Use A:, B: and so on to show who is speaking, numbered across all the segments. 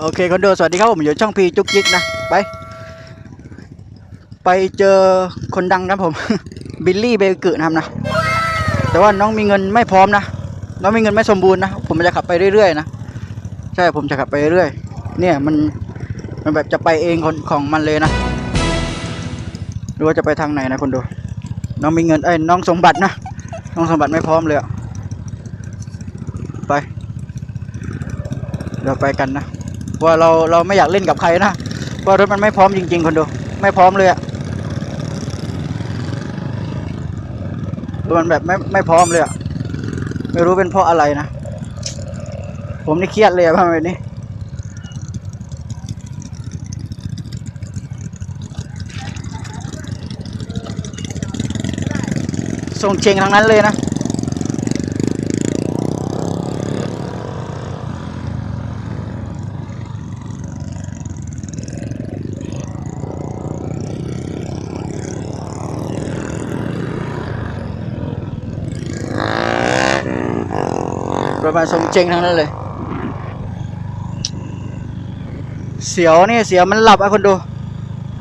A: โอเคคนโดสวัสดีครับผมอยู่ช่องพีจุกจิกนะไป ไปเจอคนดังครับผม บิลลี่เบเกอร์นะครับนะ แต่ว่าน้องมีเงินไม่พร้อมนะ น้องมีเงินไม่สมบูรณ์นะ ผมจะขับไปเรื่อยๆนะใช่ผมจะขับไปเรื่อยเนี่ยมันมันแบบจะไปเองคนของมันเลยนะดูว่าจะไปทางไหนนะคนดู น้องมีเงินไอ้น้องสมบัตินะน้องสมบัติไม่พร้อมเลยอะไปเดี๋ยวไปกันนะ ว่าเราเราไม่อยากเล่นกับใครนะเพรารถมันไม่พร้อมจริง ๆ คนดู ไม่พร้อมเลยอะรถมันแบบไม่ไม่พร้อมเลยอะไม่รู้เป็นเพราะอะไรนะ ผมนี่เครียดเลยอะแบบนี้ส่งเชงทั้งนั้นเลยนะ ประมาณทรงเจงทั้งนั้นเลย เสียวนี่เสียวมันหลับอะคนดู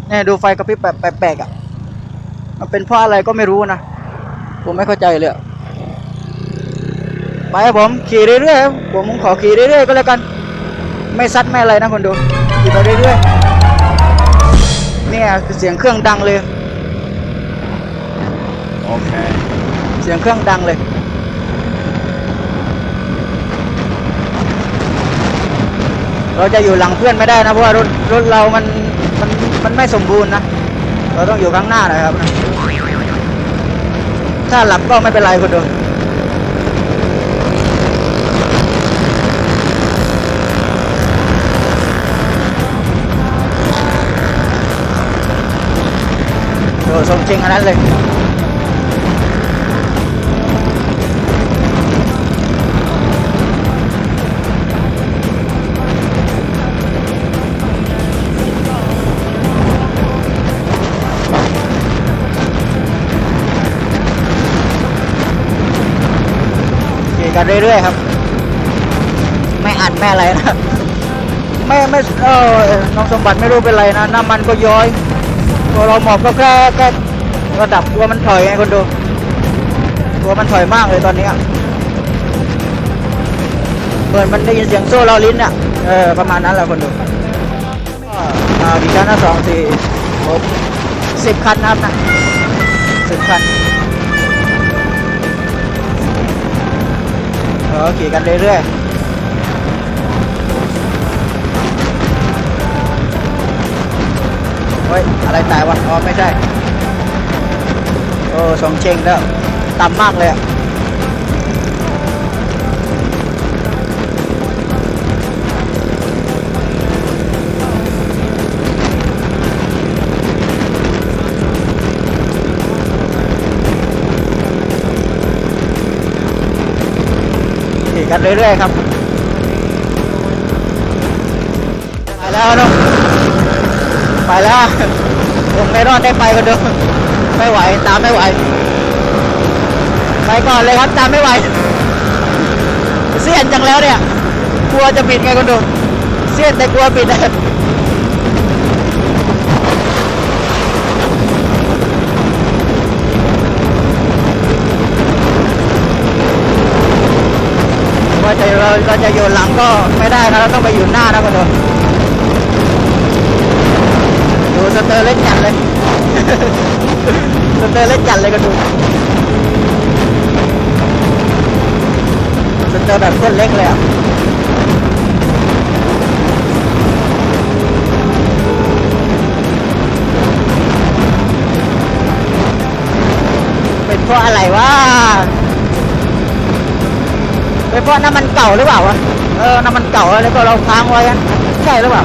A: เนี่ยดูไฟกระพริบแบบแปลกๆอะมันเป็นเพราะอะไรก็ไม่รู้นะ ผมไม่เข้าใจเลยอะไปครับผมขี่เรื่อยๆครับผมขอขี่เรื่อยๆก็แล้วกัน ไม่ซัดไม่อะไรนะคนดูขี่ไปเรื่อยๆเนี่ยเสียงเครื่องดังเลย
B: Okay.
A: เสียงเครื่องดังเลย เราจะอยู่หลังเพื่อนไม่ได้นะเพราะว่ารถรถเรามันมันมันไม่สมบูรณ์นะเราต้องอยู่ข้างหน้านะครับนะถ้าหลับก็ไม่เป็นไรคุณดูโอ้ทรงจริงอันนั้นเลย กันเรื่อยๆครับ ไม่อัดไม่อะไรนะ ไม่ไม่เออน้องสมบัติไม่รู้เป็นไรนะน้ำมันก็ย้อยตัวเราหมอบก็แค่แค่ระดับตัวมันถอยไงคนดู ตัวมันถอยมากเลยตอนนี้เหมือนมันได้ยินเสียงโซ่เราลิ้นอะเออประมาณนั้นแหละคนดูก็อ่ากี่คันนะสองสี่หกสิบคันนะครับนะสิบคัน ออขี่กันเรื่อยๆเฮ้ย อะไรตายวะ อ๋อ ไม่ใช่ โอ้สองเชงแล้ว ต่ำมากเลยอะ กันเรื่อยๆครับไปแล้วเนาะไปแล้วคงไม่รอดได้ไปกันเดิมไม่ไหวตามไม่ไหวไปก่อนเลยครับตามไม่ไหวเสียนจังแล้วเนี่ยกลัวจะปิดไงคนดูเสียนแต่กลัวปิด ว่าจะเราเราจะอยู่หลังก็ไม่ได้นะเราต้องไปอยู่หน้านะคนดูดูสเตอร์เล็กจัดเลยสเตอร์เล็กจัดเลยก็ดูสเตอร์แบบคนเล็กเลยอะเป็นเพราะอะไรวะ เป็นเพราะน้ำมันเก่าหรือเปล่าวะเออน้ำมันเก่าแล้วก็เราค้างไว้ใช่หรือเปล่า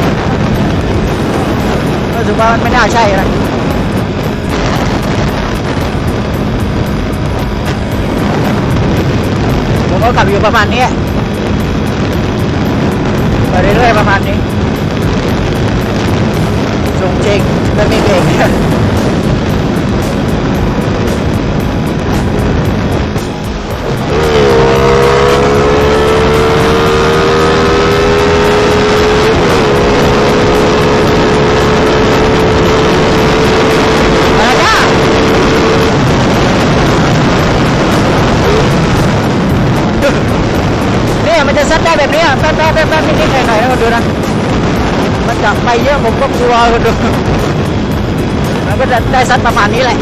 A: รู้สึกว่ามันไม่น่าใช่นะผมก็ขับอยู่ประมาณนี้ไปเรื่อยๆประมาณนี้ส่งเช็งไม่มีเบรก ตันจับไปเยอะผมก็กลัวคนดูมันก็จะได้ซัดประมาณนี้แหละ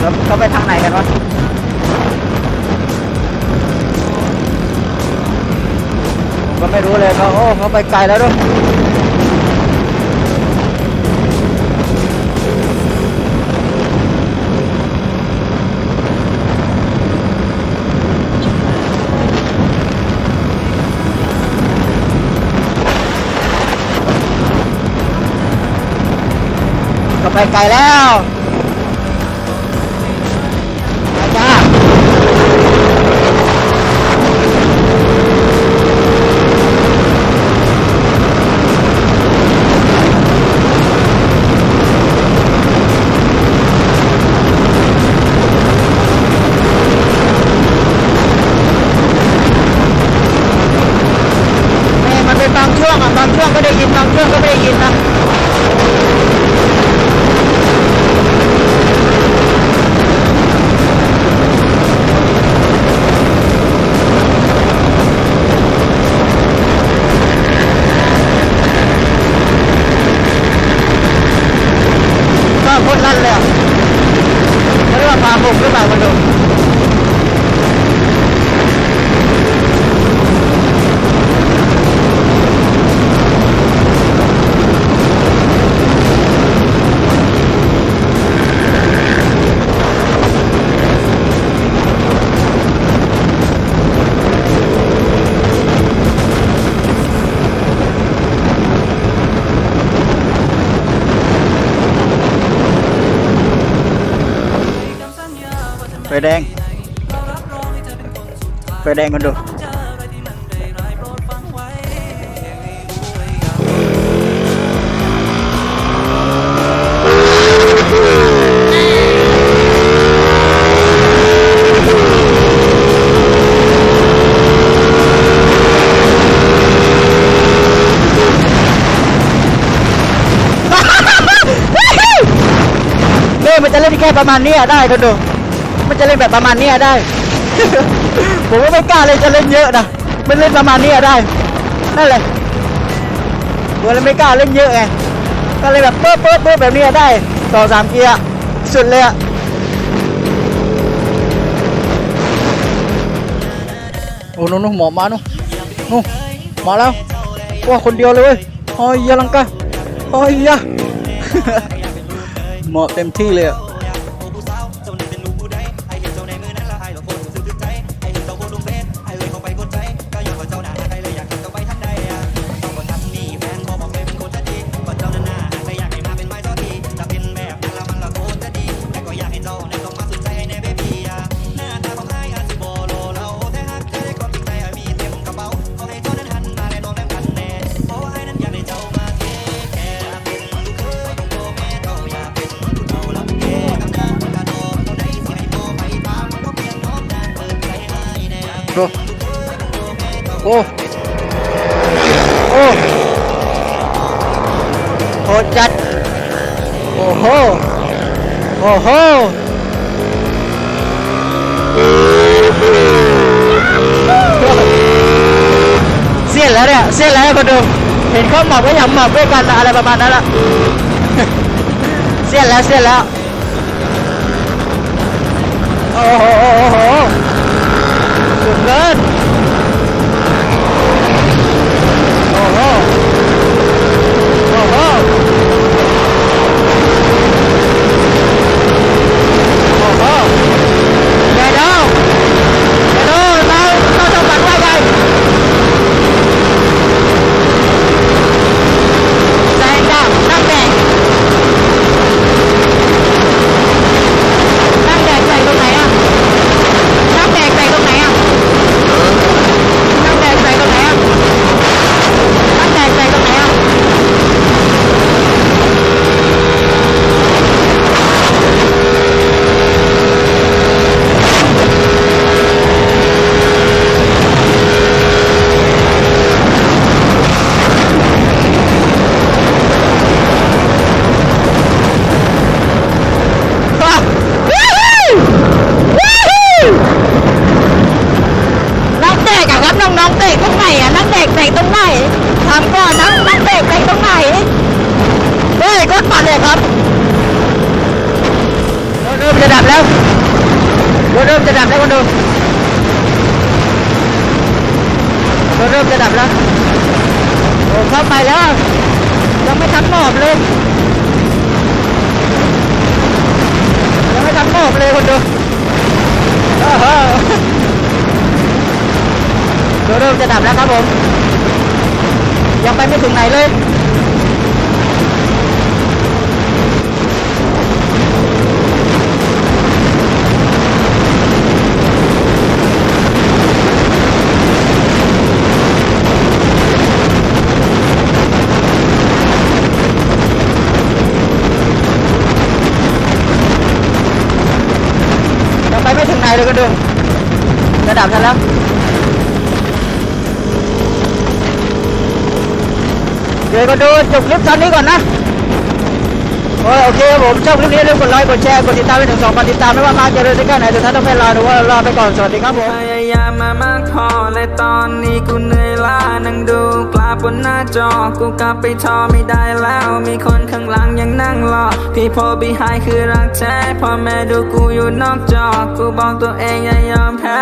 A: แล้วเขาไปทางไหนกันวะผมก็ไม่รู้เลยเขาโอ้เขาไปไกลแล้วด้วย ไปไกลแล้ว แดง ไฟแดงกันดูเล่มันจะเล่นแค่ประมาณนี้ได้คนดู มันจะเล่นแบบประมาณเนี้ยได้ ผมก็ไม่กล้าเลยจะเล่นเยอะนะมันเล่นประมาณเนี้ยได้ นั่นแหละผมเลยไม่กล้าเล่นเยอะไง ก็เลยแบบเปิ๊บเปิ๊บเปิ๊บแบบเนี้ยได้สอสามเกียร์สุดเลยอะโอ้นู่นนู่นหมอมานู่นนู่นมาแล้วว่าคนเดียวเลยเว้ยโอ้ยยาลังกาโอ้ยยาเหมาะเต็มที่เลยอะ โอ้โอ้โอ้โหดจัด โอ้โห โอ้โหเสียนแล้วเนี่ยเสียนแล้วคนดูเห็นเขาหมอบก็อยากหมอบด้วยกันอะไรประมาณนั้นละเสียนแล้วเสียนแล้ว โอ้โห โมันเลยครับรถเริ่มจะดับแล้วรถเริ่มจะดับแล้วคนดูรถเริ่มจะดับแล้วโอ้เข้าไปแล้วยังไม่ทันหมอบเลยยังไม่ทันหมอบเลยคนดูรถเริ่มจะดับแล้วครับผมยังไปไม่ถึงไหนเลย ดับฉันแล้วเดี๋ยวก็ดูจบคลิปตอนนี้ก่อนนะ โอเคครับผมชอบคลิปนี้อย่าลืมกดไลค์กดแชร์กดติดตามไปถึงสองพันติดตามไม่ว่ามากจะเดินได้แค่ไหนแต่ถ้าต้องไปลาหรือว่าลาไปก่อนสวัสดีครับผม
B: พยายามมามากพอและตอนนี้กูเหนื่อยล้านั่งดูกลาบนหน้าจอกูกลับไปทอไม่ได้แล้ว มีคนข้างหลังยังนั่งรอพี่พอบีไฮคือรักแท้พ่อแม่ดูกูอยู่นอกจอกูบอกตัวเองอย่ายอมแพ้